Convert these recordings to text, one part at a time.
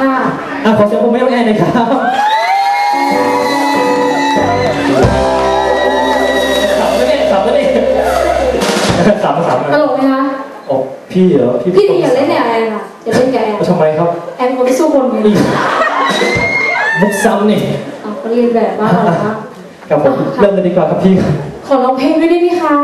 ค่ะอะขอเสียงปรบมือให้น้องแอนหน่อยครับขับไม่ได้ขับไม่ได้ขับขับตลกไหมคะโอ้พี่เหรอพี่อย่าเล่นเนี่ยแอนค่ะอย่าเล่นกับแอนทำไมครับแอนเป็นคนไม่สู้คนไงนี่มุกซ้ำนี่อะก็เรียนแบบบ้านเรานะคะครับผมเริ่มเลยดีกว่าครับพี่ขอร้องเพลงด้วยได้ไหมคะ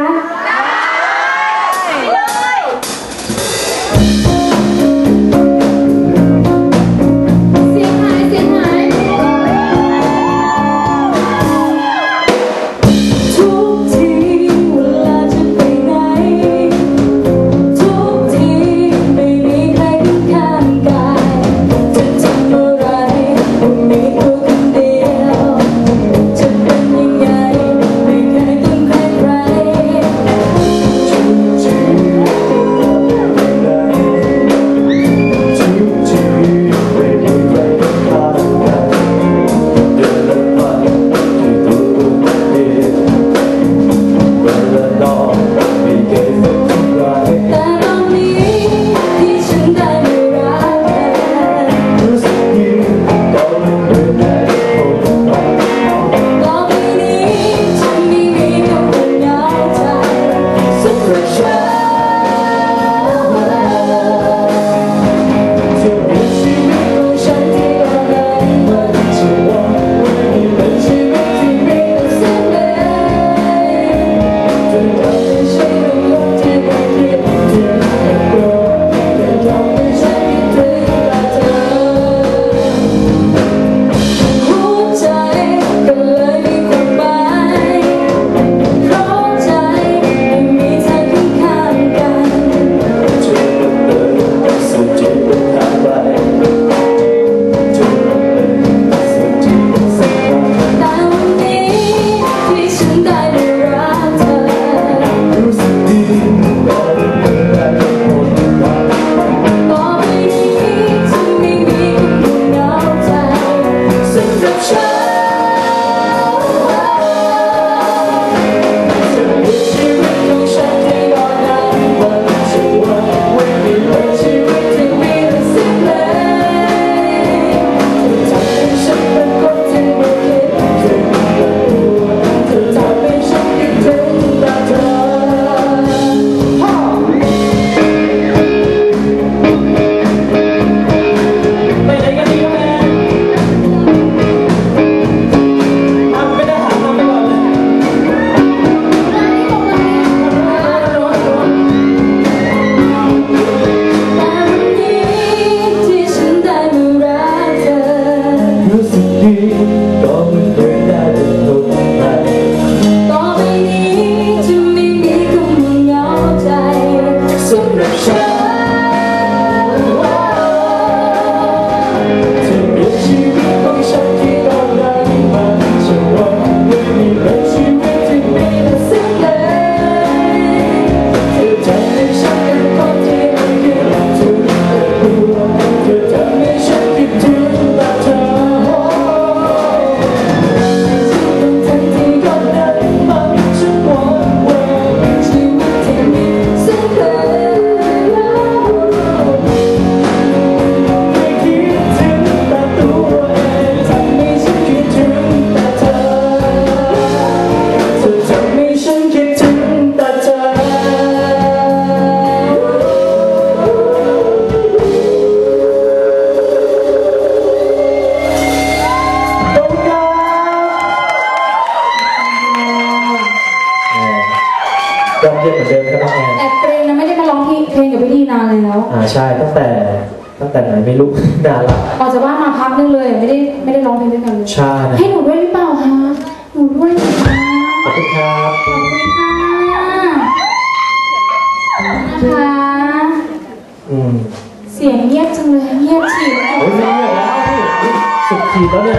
ยอดเยี่ยมเหมือนเดิมครับน้องแอนแอบเกรงนะไม่ได้มาร้องเพลงกับพี่ดีนานแล้วอ่าใช่ตั้งแต่ตั้งแต่ไหนไม่รู้ นานละออกจากบ้านมาพักนึงเลยไม่ได้ไม่ได้ร้องเพลงด้วยกันเลยใช่นะให้หนูด้วยหรือเปล่าคะหนูด้วยนะคะขอบคุณครับขอบคุณค่ะนะคะอืมเสียงเงียบจังเลยเงียบฉีดแล้วเฮ้ยไม่เงียบแล้วนี่นี่สุดขีดแล้วเนี่ย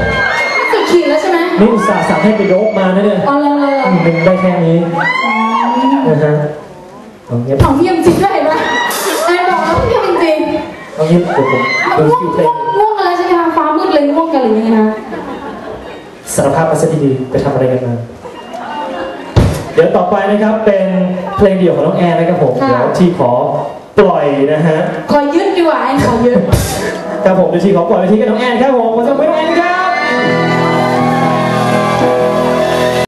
สุดขีดแล้วใช่ไหมนี่อุตส่าห์สั่งให้ไปโดบมานะเนี่ยอ๋อเลยเลย อืมหนึ่งได้แค่นี้ นะฮะเอาเงียบของเงียบจริงด้วยเห็นไหมนายบอกแล้วเงียบจริงเอาเงียบเดี๋ยวผมๆดูง่วสงกิลเพลงง่วงอะไรใช่ไหมคะฟ้ามืดเลยง่วงกันหรือยังไงคะสารภาพมาซะดีๆไปทำอะไรกันมาเดี๋ยวต่อไปนะครับเป็นเพลงเดี่ยวของน้องแอนนะครับผมเดี๋ยวที่ขอปล่อยนะฮะขอยึดดีกว่าไอ้ขอยึดแครับผมเดี๋ยวทีขอปล่อยไปทีกับน้องแอนครับผมขอส่งไปน้องแอน